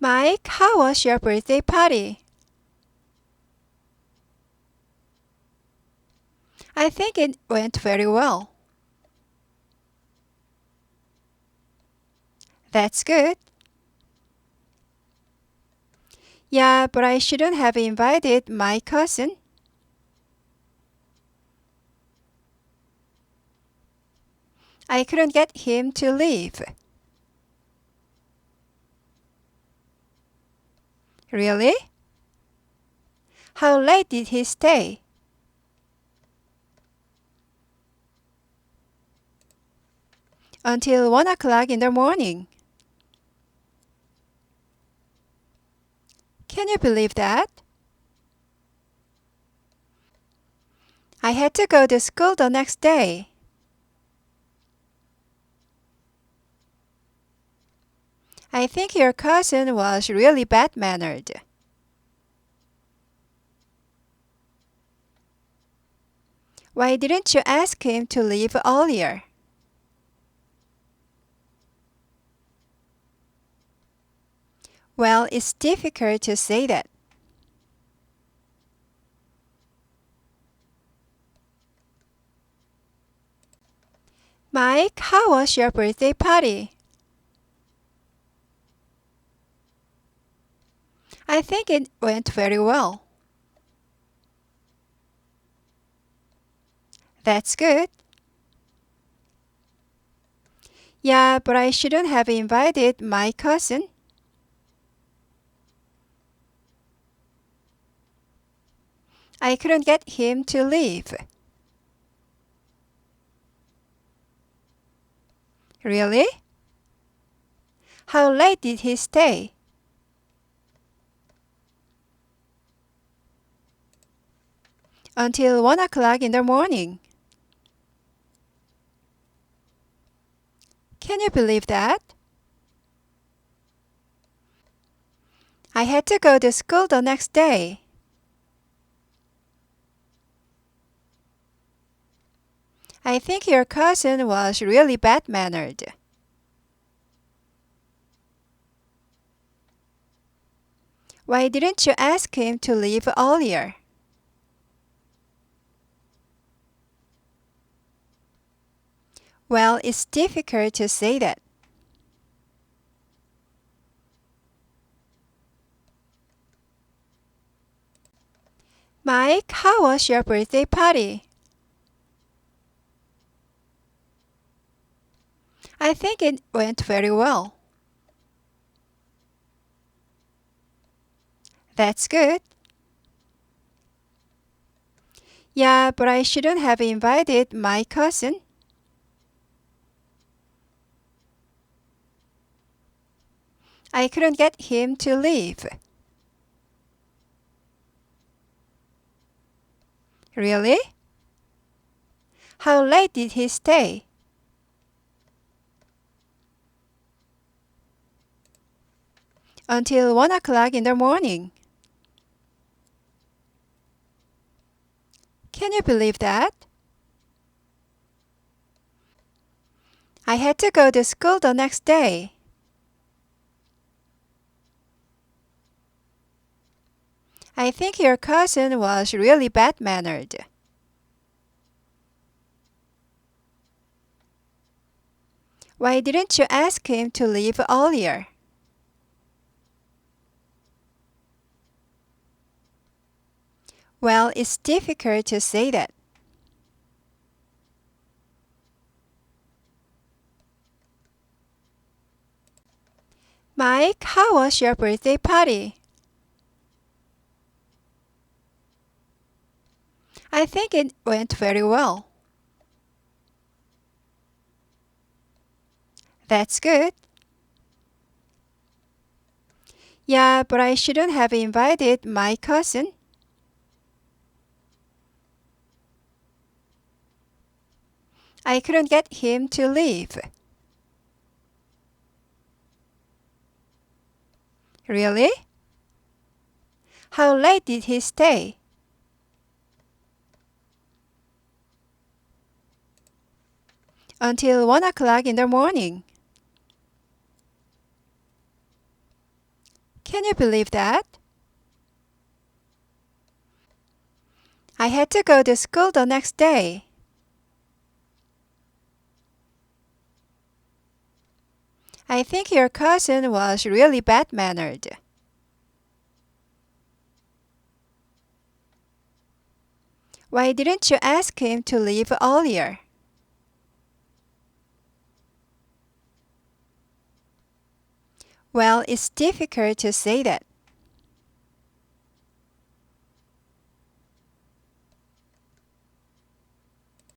Mike, how was your birthday party? I think it went very well. That's good. Yeah, but I shouldn't have invited my cousin. I couldn't get him to leave. Really? How late did he stay? Until one o'clock in the morning. Can you believe that? I had to go to school the next day. I think your cousin was really bad mannered. Why didn't you ask him to leave earlier? Well, it's difficult to say that. Mike, how was your birthday party? I think it went very well. That's good. Yeah, but I shouldn't have invited my cousin. I couldn't get him to leave. Really? How late did he stay? Until one o'clock in the morning. Can you believe that? I had to go to school the next day. I think your cousin was really bad mannered. Why didn't you ask him to leave earlier? Well, it's difficult to say that. Mike, how was your birthday party? I think it went very well. That's good. Yeah, but I shouldn't have invited my cousin. I couldn't get him to leave. Really? How late did he stay? Until one o'clock in the morning. Can you believe that? I had to go to school the next day. I think your cousin was really bad mannered. Why didn't you ask him to leave earlier? Well, it's difficult to say that. Mike, how was your birthday party? I think it went very well. That's good. Yeah, but I shouldn't have invited my cousin. I couldn't get him to leave. Really? How late did he stay? Until one o'clock in the morning. Can you believe that? I had to go to school the next day. I think your cousin was really bad mannered. Why didn't you ask him to leave earlier? Well, it's difficult to say that.